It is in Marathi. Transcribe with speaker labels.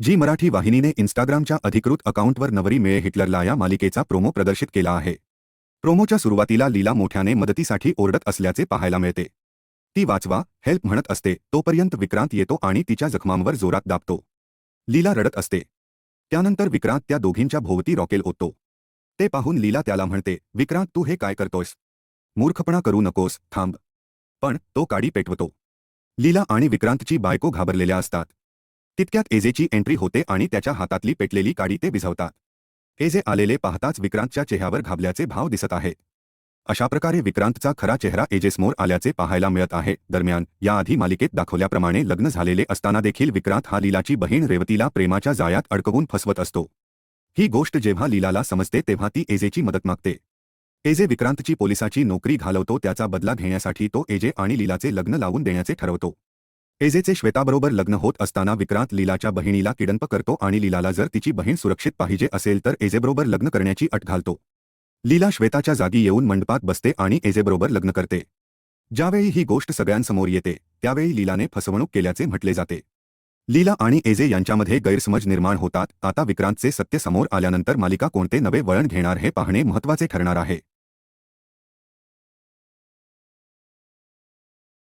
Speaker 1: जी मराठी वाहिनीने इन्स्टाग्रामच्या अधिकृत अकाउंटवर नवरी मिळे हिटलरला या मालिकेचा प्रोमो प्रदर्शित केला आहे. प्रोमोच्या सुरुवातीला लीला मोठ्याने मदतीसाठी ओरडत असल्याचे पाहायला मिळते. ती वाचवा हेल्प म्हणत असते तोपर्यंत विक्रांत येतो आणि तिच्या जखमांवर जोरात दाबतो. लीला रडत असते. त्यानंतर विक्रांत त्या दोघींच्या भोवती रॉकेल ओततो. ते पाहून लीला त्याला म्हणते विक्रांत तू हे काय करतोयस? मूर्खपणा करू नकोस थांब. पण तो काडी पेटवतो. लीला आणि विक्रांतची बायको घाबरलेल्या असतात. तितक्यात एजेची एंट्री होते आणि त्याच्या हातातली पेटलेली काडी ते विझवतात. एजे आलेले पाहताच विक्रांतच्या चेहऱ्यावर घाबल्याचे भाव दिसत आहे. अशा प्रकारे विक्रांतचा खरा चेहरा एजेसमोर आल्याचे पाहायला मिळत आहे. दरम्यान याआधी मालिकेत दाखवल्याप्रमाणे लग्न झालेले असताना देखील विक्रांत हा लीलाची बहीण रेवतीला प्रेमाच्या जाळ्यात अडकवून फसवत असतो. ही गोष्ट जेव्हा लीलाला समजते तेव्हा ती एजेची मदत मागते. एजे विक्रांतची पोलिसाची नोकरी घालवतो त्याचा बदला घेण्यासाठी तो एजे आणि लीलाचे लग्न लावून देण्याचे ठरवतो. एजेचे श्वेताबरोबर लग्न होत असताना विक्रांत लीलाच्या बहिणीला किडंप करतो आणि लीलाला जर तिची बहीण सुरक्षित पाहिजे असेल तर एजेबरोबर लग्न करण्याची अट घालतो. लीला श्वेताच्या जागी येऊन मंडपात बसते आणि एजेबरोबर लग्न करते. ज्यावेळी ही गोष्ट सगळ्यांसमोर येते त्यावेळी लीलाने फसवणूक केल्याचे म्हटले जाते. लीला आणि एजे यांच्यामध्ये गैरसमज निर्माण होतात. आता विक्रांतचे सत्य समोर आल्यानंतर मालिका कोणते नवे वळण घेणार हे पाहणे महत्त्वाचे ठरणार आहे.